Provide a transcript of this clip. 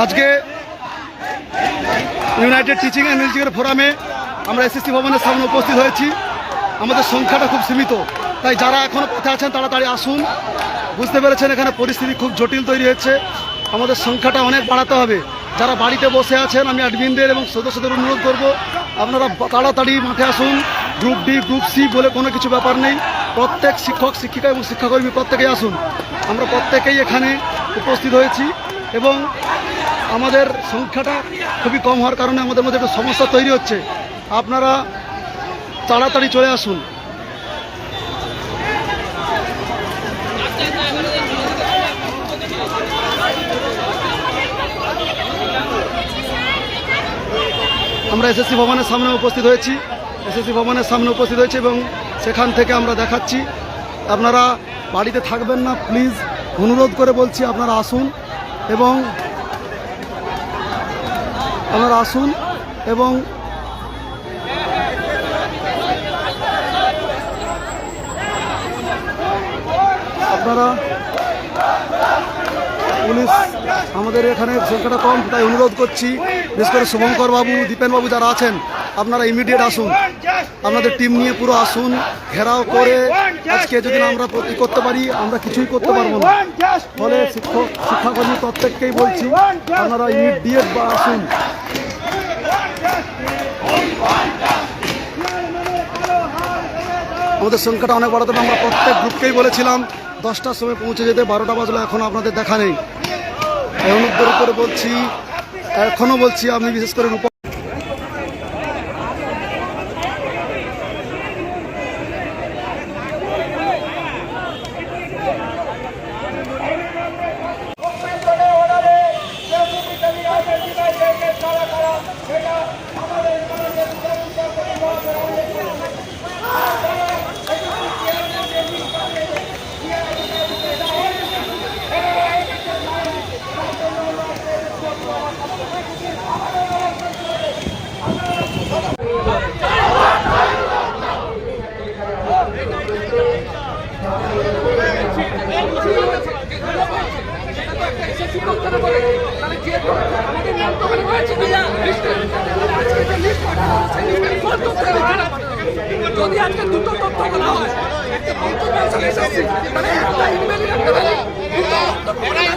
আজকে United teaching and education ফোরামে আমরা এসএসসি ভবনের সামনে উপস্থিত হয়েছি। আমাদের সংখ্যাটা খুব সীমিত। তাই যারা এখনও পথে আছেন, তাড়াতাড়ি আসুন। বুঝতে পেরেছেন এখানে পরিস্থিতি খুব জটিল তৈরি হচ্ছে আমাদের সংখ্যাটা অনেক বাড়াতে হবে। যারা বাড়িতে বসে আছেন, আমি অ্যাডমিনদের এবং সদস্যদের অনুরোধ করব, আপনারা তাড়াতাড়ি মাঠে আসুন। গ্রুপ ডি গ্রুপ সি বলে কোনো কিছু ব্যাপার নেই। প্রত্যেক শিক্ষক, শিক্ষিকা এবং শিক্ষাকর্মী প্রত্যেকেই আসুন। আমরা প্রত্যেকেই এখানে উপস্থিত হয়েছি এবং আমাদের সংখ্যাটা খুবই কম হওয়ার কারণে আমাদের মধ্যে একটা সমস্যা তৈরি হচ্ছে। আপনারা তাড়াতাড়ি চলে আসুন। আমরা এসএসসি ভবনের সামনে উপস্থিত হয়েছি। এসএসসি ভবনের সামনে উপস্থিত হয়েছি এবং সেখান থেকে আমরা দেখাচ্ছি। আপনারা বাড়িতে থাকবেন না, প্লিজ অনুরোধ করে বলছি আপনারা আসুন এবং আপনারা আসুন এবং আপনারা পুলিশ আমাদের এখানে সংখ্যাটা কম, তাই অনুরোধ করছি, বিশেষ করে শুভঙ্কর বাবু, দীপেন বাবু যারা আছেন, আপনারা ইমিডিয়েট আসুন। আপনাদের টিম নিয়ে পুরো আসুন, ঘেরাও করে আজকে যদি আমরা ই করতে পারি, আমরা কিছুই করতে পারব না। ফলে শিক্ষক শিক্ষাকর্মী প্রত্যেককেই বলছি, আপনারা ইমিডিয়েট বা আসুন। আমাদের সংখ্যাটা অনেক বড়, তবে আমরা প্রত্যেক গ্রুপকেই বলেছিলাম দশটার সময় পৌঁছে যেতে, বারোটা বাজলে, এখন আপনাদের দেখা নেই। অনুগ্রহ করে বলছি, এখনও বলছি আমি বিশেষ করে রূপ যদি আজকে দুটো তথ্য বলা হয় একটা বক্তব্য